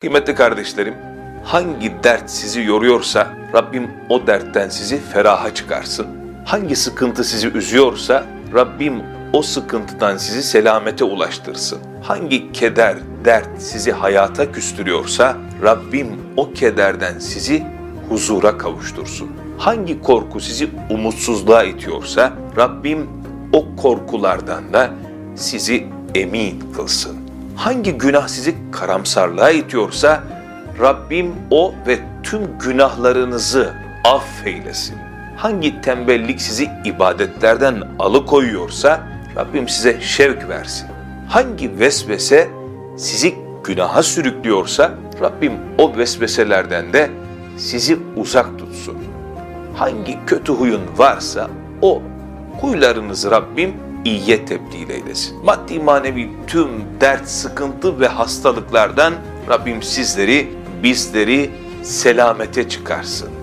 Kıymetli kardeşlerim, hangi dert sizi yoruyorsa Rabbim o dertten sizi feraha çıkarsın. Hangi sıkıntı sizi üzüyorsa Rabbim o sıkıntıdan sizi selamete ulaştırsın. Hangi keder, dert sizi hayata küstürüyorsa Rabbim o kederden sizi huzura kavuştursun. Hangi korku sizi umutsuzluğa itiyorsa Rabbim o korkulardan da sizi emin kılsın. Hangi günah sizi karamsarlığa itiyorsa Rabbim o ve tüm günahlarınızı affeylesin. Hangi tembellik sizi ibadetlerden alıkoyuyorsa Rabbim size şevk versin. Hangi vesvese sizi günaha sürüklüyorsa Rabbim o vesveselerden de sizi uzak tutsun. Hangi kötü huyun varsa o huylarınızı Rabbim iyiye tebdil eylesin. Maddi manevi tüm dert, sıkıntı ve hastalıklardan Rabbim sizleri, bizleri selamete çıkarsın.